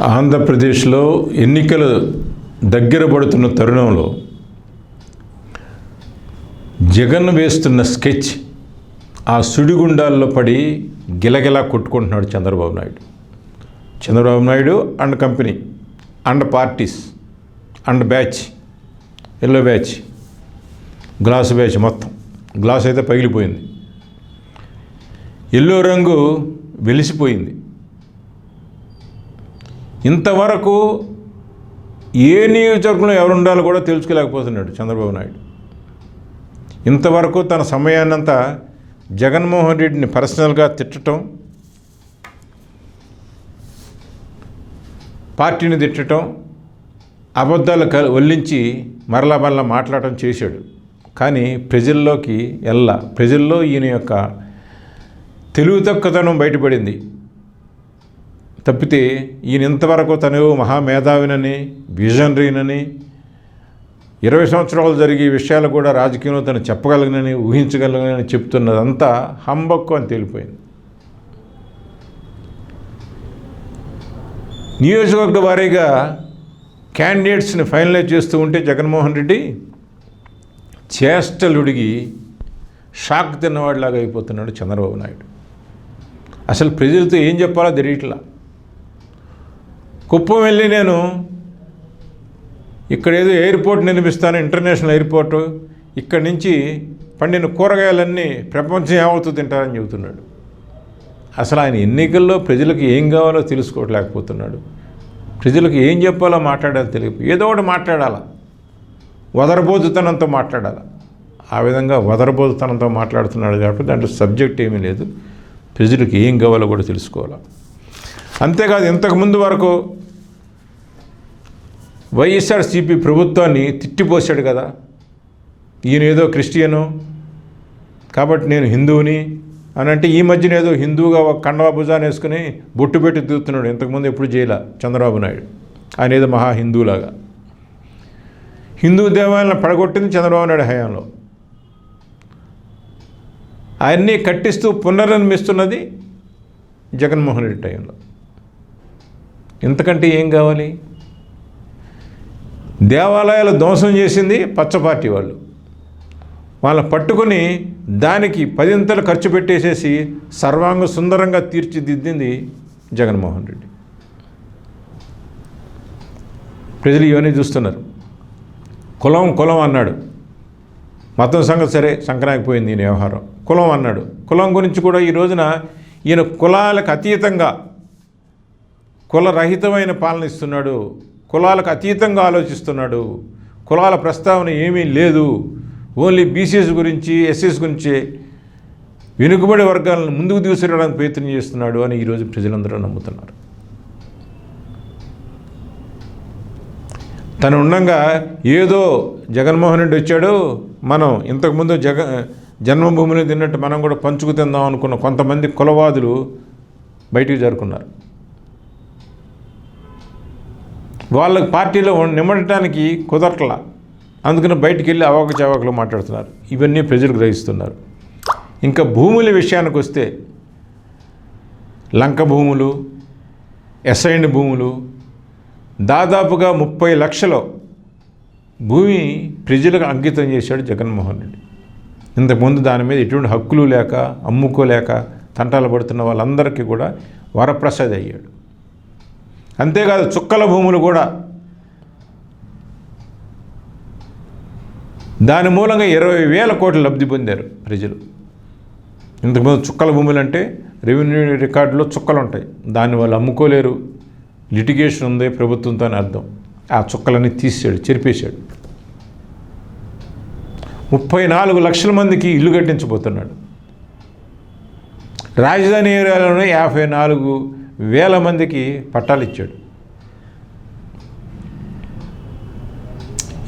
ఆంధ్రప్రదేశ్లో ఎన్నికలు దగ్గర పడుతున్న తరుణంలో జగన్ వేస్తున్న స్కెచ్ ఆ సుడిగుండాల్లో పడి గిలగిలా కొట్టుకుంటున్నాడు Chandrababu Naidu. Chandrababu Naidu and company and parties and batch yellow batch glass batch మొత్తం. గ్లాస్ అయితే పగిలిపోయింది. ఎల్లో రంగు వెలిసిపోయింది. ఇంతవరకు ఏ నియోజకవర్గంలో ఎవరు ఉండాలో కూడా తెలుసుకోలేకపోతున్నాడు చంద్రబాబు నాయుడు. ఇంతవరకు తన సమయాన్నంతా జగన్మోహన్ రెడ్డిని పర్సనల్గా తిట్టడం పార్టీని తిట్టడం అబద్ధాలు క వల్లించి మరలా మరలా మాట్లాడటం చేశాడు. కానీ ప్రజల్లోకి ఎల్లా ప్రజల్లో ఈయన యొక్క తెలివి తక్కువతనం బయటపడింది. తప్పితే ఈయన ఇంతవరకు తను మహామేధావినని విజనరీనని ఇరవై సంవత్సరాలు జరిగే విషయాలు కూడా రాజకీయంలో తను చెప్పగలిగినని ఊహించగలిగినని చెప్తున్నదంతా హంబక్కు అని తేలిపోయింది. నియోజకవర్గ వారీగా క్యాండిడేట్స్ని ఫైనలైజ్ చేస్తూ ఉంటే జగన్మోహన్ రెడ్డి చేష్టలుడిగి షాక్ తిన్నవాడిలాగా అయిపోతున్నాడు చంద్రబాబు నాయుడు. అసలు ప్రజలతో ఏం చెప్పాలో తెలియట్లా. కుప్పం వెళ్ళి నేను ఇక్కడ ఏదో ఎయిర్పోర్ట్ నిర్మిస్తాను ఇంటర్నేషనల్ ఎయిర్పోర్ట్. ఇక్కడి నుంచి పండిన కూరగాయలన్నీ ప్రపంచం ఏమవుతుంది తింటారని చెబుతున్నాడు. అసలు ఆయన ఎన్నికల్లో ప్రజలకు ఏం కావాలో తెలుసుకోవట్లేకపోతున్నాడు ప్రజలకు ఏం చెప్పాలో మాట్లాడాలో తెలియదు ఏదో ఒకటి మాట్లాడాలా. వదరబోతుతనంతో మాట్లాడాలి. ఆ విధంగా వదరబోతుతనంతో మాట్లాడుతున్నాడు కాబట్టి దాంట్లో సబ్జెక్ట్ ఏమీ లేదు. ప్రజలకు ఏం కావాలో కూడా తెలుసుకోవాలి. అంతేకాదు ఇంతకుముందు వరకు వైఎస్ఆర్సీపీ ప్రభుత్వాన్ని తిట్టిపోశాడు కదా. ఈయన ఏదో క్రిస్టియను కాబట్టి నేను హిందువుని అని అంటే ఈ మధ్యన ఏదో హిందువుగా ఒక కండవా భుజాన్ని వేసుకుని బొట్టు పెట్టి తిరుగుతున్నాడు ఇంతకుముందు ఎప్పుడు చేయలే చంద్రబాబు నాయుడు. ఆయన ఏదో మహా హిందువులాగా. హిందూ దేవాలయాలను పడగొట్టింది చంద్రబాబు నాయుడు హయాంలో. ఆయన్ని కట్టిస్తూ పునర్నిర్మిస్తున్నది జగన్మోహన్ రెడ్డి టైంలో. ఇంతకంటే ఏం కావాలి? దేవాలయాలు ధ్వంసం చేసింది పచ్చ పార్టీ వాళ్ళు. వాళ్ళని పట్టుకొని దానికి పదింతలు ఖర్చు పెట్టేసేసి సర్వాంగ సుందరంగా తీర్చిదిద్దింది జగన్మోహన్ రెడ్డి. ప్రజలు ఇవన్నీ చూస్తున్నారు. కులం కులం అన్నాడు. మతం సంగతి సరే సంక్రాంతిపోయింది ఈయన వ్యవహారం. కులం అన్నాడు. కులం గురించి కూడా ఈ రోజున ఈయన కులాలకు అతీతంగా కులరహితమైన పాలన ఇస్తున్నాడు కులాలకు అతీతంగా ఆలోచిస్తున్నాడు. కులాల ప్రస్తావన ఏమీ లేదు. ఓన్లీ బీసీఎస్ గురించి ఎస్సీస్ గురించి వెనుకబడి వర్గాలను ముందుకు తీసుకురావడానికి ప్రయత్నం చేస్తున్నాడు అని ఈరోజు ప్రజలందరూ నమ్ముతున్నారు. తను ఉండగా ఏదో జగన్మోహన్ రెడ్డి వచ్చాడు మనం ఇంతకుముందు జగ జన్మభూమిని తిన్నట్టు మనం కూడా పంచుకు తిందాం అనుకున్న కొంతమంది కులవాదులు బయటికి జరుకున్నారు. వాళ్ళ పార్టీలో నిమ్మడటానికి కుదరట్లా. అందుకని బయటికి వెళ్ళి అవాక చవాకులు మాట్లాడుతున్నారు. ఇవన్నీ ప్రజలు గ్రహిస్తున్నారు. ఇంకా భూముల విషయానికి వస్తే లంక భూములు ఎస్ఐండ్ భూములు దాదాపుగా ముప్పై లక్షల భూమి ప్రజలకు అంకితం చేశాడు జగన్మోహన్ రెడ్డి. ఇంతకుముందు దాని మీద ఎటువంటి హక్కులు లేక అమ్ముకోలేక తంటాలు పడుతున్న వాళ్ళందరికీ కూడా వరప్రసాద్ అయ్యాడు. అంతేకాదు చుక్కల భూములు కూడా. దాని మూలంగా ఇరవై వేల కోట్లు లబ్ధి పొందారు ప్రజలు. ఇంతకుముందు చుక్కల భూములు అంటే రెవెన్యూ రికార్డులో చుక్కలు ఉంటాయి దాన్ని వాళ్ళు అమ్ముకోలేరు. లిటిగేషన్ ఉంది ప్రభుత్వంతో అని అర్థం. ఆ చుక్కలన్నీ తీసాడు చెరిపేశాడు. ముప్పై నాలుగు లక్షల మందికి ఇల్లు కట్టించబోతున్నాడు. రాజధాని ఏరియాలోనే యాభై నాలుగు వేల మందికి పట్టాలు ఇచ్చాడు.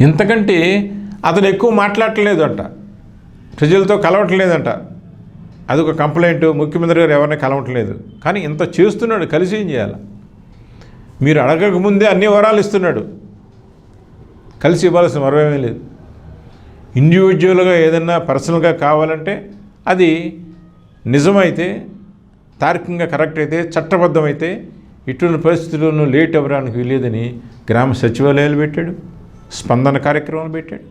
ఇంతకంటే అతను ఎక్కువ మాట్లాడలేదంట ప్రజలతో కలవట్లేదంట. అదొక కంప్లైంట్. ముఖ్యమంత్రి గారు ఎవరిని కలవట్లేదు. కానీ ఇంత చేస్తున్నాడు. కలిసి ఏం చేయాలి? మీరు అడగక ముందే అన్ని వరాలు ఇస్తున్నాడు. కలిసి ఇవ్వాల్సిన మరవేమీ లేదు. ఇండివిజువల్గా ఏదన్నా పర్సనల్గా కావాలంటే అది నిజమైతే తార్కికంగా కరెక్ట్ అయితే చట్టబద్ధమైతే ఇటువంటి పరిస్థితుల్లోనూ లేట్ అవ్వడానికి వీలేదని గ్రామ సచివాలయాలు పెట్టాడు స్పందన కార్యక్రమాలు పెట్టాడు.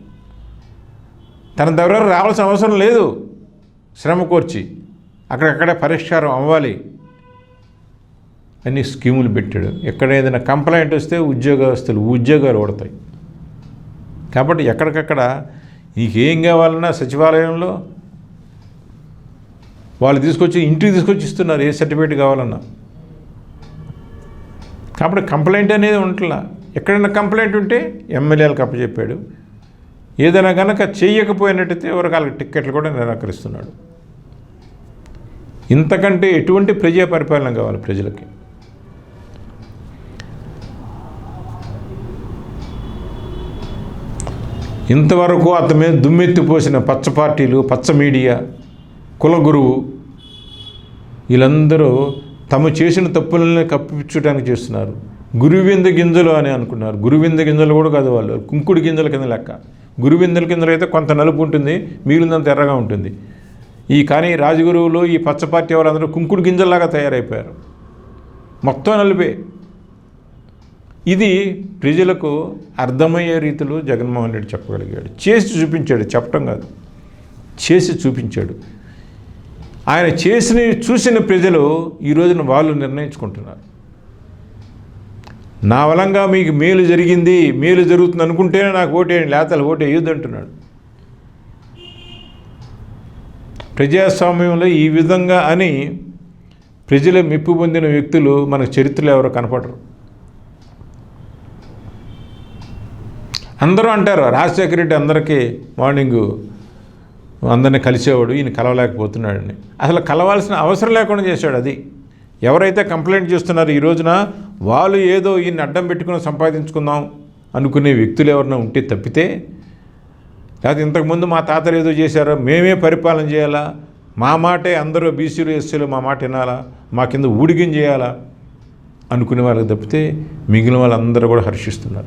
తన దగ్గర రావాల్సిన అవసరం లేదు శ్రమ కోర్చి అక్కడక్కడే పరిష్కారం అవ్వాలి అన్ని స్కీములు పెట్టాడు. ఎక్కడ ఏదైనా కంప్లైంట్ వస్తే ఉద్యోగస్తులు ఉద్యోగాలు పడతాయి కాబట్టి ఎక్కడికక్కడ నీకేం కావాలన్నా సచివాలయంలో వాళ్ళు తీసుకొచ్చి ఇంటికి తీసుకొచ్చి ఇస్తున్నారు ఏ సర్టిఫికేట్ కావాలన్నా. కాబట్టి కంప్లైంట్ అనేది ఉంటలా. ఎక్కడైనా కంప్లైంట్ ఉంటే ఎమ్మెల్యేలకు అప్పచెప్పాడు. ఏదైనా కనుక చేయకపోయినట్టయితే ఎవరికాళ్ళకి టిక్కెట్లు కూడా నిరాకరిస్తున్నాడు. ఇంతకంటే ఎటువంటి ప్రజా పరిపాలన కావాలి ప్రజలకి? ఇంతవరకు అతని మీద దుమ్మెత్తిపోసిన పచ్చ పార్టీలు పచ్చ మీడియా కుల గురువు వీళ్ళందరూ తమ చేసిన తప్పులని కప్పిపుచ్చడానికి చేస్తున్నారు. గురువింద గింజలు అని అనుకున్నారు. గురువింద గింజలు కూడా కాదు వాళ్ళు. కుంకుడు గింజల కింద లెక్క. గురువిందల కింద అయితే కొంత నలుపు ఉంటుంది మిగిలినంత ఎర్రగా ఉంటుంది. ఈ కానీ రాజగురువులు ఈ పచ్చ పార్టీ వాళ్ళందరూ కుంకుడు గింజల్లాగా తయారైపోయారు. మొత్తం నలిపే. ఇది ప్రజలకు అర్థమయ్యే రీతిలో జగన్మోహన్ రెడ్డి చెప్పగలిగాడు. చేసి చూపించాడు. చెప్పటం కాదు. చేసి చూపించాడు. ఆయన చేసిన చూసిన ప్రజలు ఈ రోజున వాళ్ళు నిర్ణయించుకుంటున్నారు. నా వలంగా మీకు మేలు జరిగింది మేలు జరుగుతుంది అనుకుంటేనే నాకు ఓటేయండి లేతలు ఓటు అంటున్నాడు ప్రజాస్వామ్యంలో ఈ విధంగా అని ప్రజల మెప్పు పొందిన వ్యక్తులు మన చరిత్రలో ఎవరో కనపడరు. అందరూ అంటారు రాజశేఖర రెడ్డి అందరికీ మార్నింగు అందరిని కలిసేవాడు ఈయన కలవలేకపోతున్నాడని. అసలు కలవాల్సిన అవసరం లేకుండా చేశాడు అది. ఎవరైతే కంప్లైంట్ చేస్తున్నారో ఈ రోజున వాళ్ళు ఏదో ఈయన అడ్డం పెట్టుకుని సంపాదించుకుందాం అనుకునే వ్యక్తులు ఎవరైనా ఉంటే తప్పితే లేకపోతే ఇంతకుముందు మా తాతలు ఏదో చేశారో మేమే పరిపాలన చేయాలా? మా మాటే అందరూ బీసీలు ఎస్సీలు మా మాట వినాలా? మా కింద ఊడిగం చేయాలా? అనుకునే వాళ్ళకి తప్పితే మిగిలిన వాళ్ళందరూ కూడా హర్షిస్తున్నారు.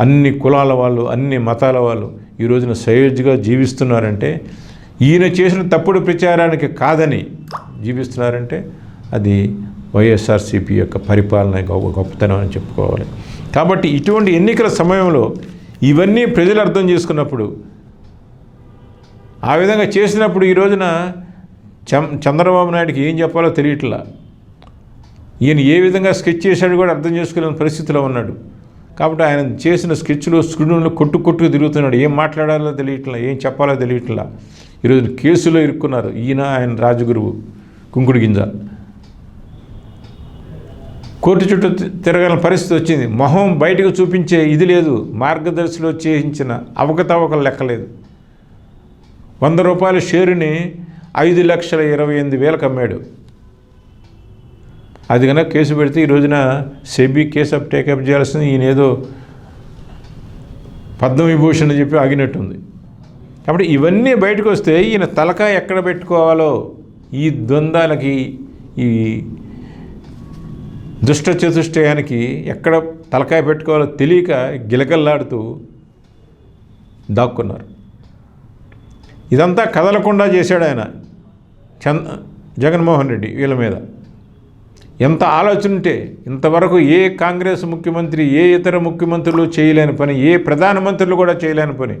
అన్ని కులాల వాళ్ళు అన్ని మతాల వాళ్ళు ఈ రోజున సయోజ్గా జీవిస్తున్నారంటే ఈయన చేసిన తప్పుడు ప్రచారానికి కాదని జీవిస్తున్నారంటే అది వైఎస్ఆర్సీపీ యొక్క పరిపాలన గొప్పతనం అని చెప్పుకోవాలి. కాబట్టి ఇటువంటి ఎన్నికల సమయంలో ఇవన్నీ ప్రజలు అర్థం చేసుకున్నప్పుడు ఆ విధంగా చేసినప్పుడు ఈ రోజున చం చంద్రబాబు నాయుడుకి ఏం చెప్పాలో తెలియట్లా. ఈయన ఏ విధంగా స్కెచ్ చేశాడు కూడా అర్థం చేసుకోలేని పరిస్థితిలో ఉన్నాడు. కాబట్టి ఆయన చేసిన స్కెచ్లు స్క్రీన్లు కొట్టు కొట్టుకు తిరుగుతున్నాడు. ఏం మాట్లాడాలో తెలియట్లా ఏం చెప్పాలో తెలియట్లా. ఈరోజు కేసులో ఇరుక్కున్నారు ఈయన ఆయన రాజగురువు కుంకుడు గింజ. కోర్టు చుట్టూ తి- తిరగాలని పరిస్థితి వచ్చింది. మొహం బయటకు చూపించే ఇది లేదు. మార్గదర్శిలో చేయించిన అవకతవకలు లెక్కలేదు. వంద రూపాయల షేరుని ఐదు లక్షల ఇరవై ఎనిమిది వేలకు అమ్మాడు. అది కనుక కేసు పెడితే ఈ రోజున సెబీ కేసు అప్ టేకప్ చేయాల్సింది ఈయన ఏదో పద్మవిభూషణ్ అని చెప్పి ఆగినట్టుంది. కాబట్టి ఇవన్నీ బయటకు వస్తే ఈయన తలకాయ ఎక్కడ పెట్టుకోవాలో ఈ ద్వంద్వాలకి ఈ దుష్ట చతుష్టయానికి ఎక్కడ తలకాయ పెట్టుకోవాలో తెలియక గిలకల్లాడుతూ దాక్కున్నారు. ఇదంతా కదలకుండా చేశాడు ఆయన చంద్ జగన్మోహన్ రెడ్డి వీళ్ళ మీద. ఎంత ఆలోచన ఉంటే ఇంతవరకు ఏ కాంగ్రెస్ ముఖ్యమంత్రి ఏ ఇతర ముఖ్యమంత్రులు చేయలేని పని ఏ ప్రధానమంత్రులు కూడా చేయలేని పని.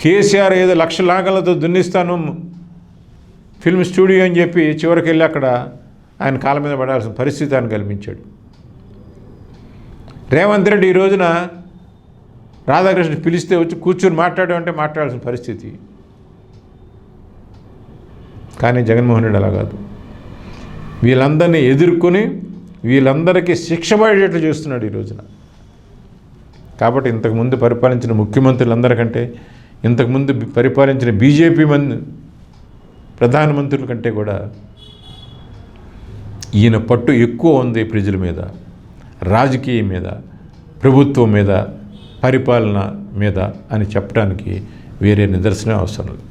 కేసీఆర్ ఏదో లక్ష లాగలతో దున్నిస్తాను ఫిల్మ్ స్టూడియో అని చెప్పి చివరికి వెళ్ళి అక్కడ ఆయన కాళ్ళ మీద పడాల్సిన పరిస్థితి ఆయన కల్పించాడు. రేవంత్ రెడ్డి ఈ రోజున రాధాకృష్ణ పిలిస్తే వచ్చి కూర్చొని మాట్లాడమంటే మాట్లాడాల్సిన పరిస్థితి. కానీ జగన్మోహన్ రెడ్డి అలా కాదు. వీళ్ళందరినీ ఎదుర్కొని వీళ్ళందరికీ శిక్ష పడేటట్లు చేస్తున్నాడు ఈ రోజున. కాబట్టి ఇంతకుముందు పరిపాలించిన ముఖ్యమంత్రులందరికంటే ఇంతకుముందు పరిపాలించిన బీజేపీ మంది ప్రధానమంత్రుల కంటే కూడా ఈయన పట్టు ఎక్కువ ఉంది ప్రజల మీద రాజకీయం మీద ప్రభుత్వం మీద పరిపాలన మీద అని చెప్పడానికి వేరే నిదర్శనం అవసరం లేదు.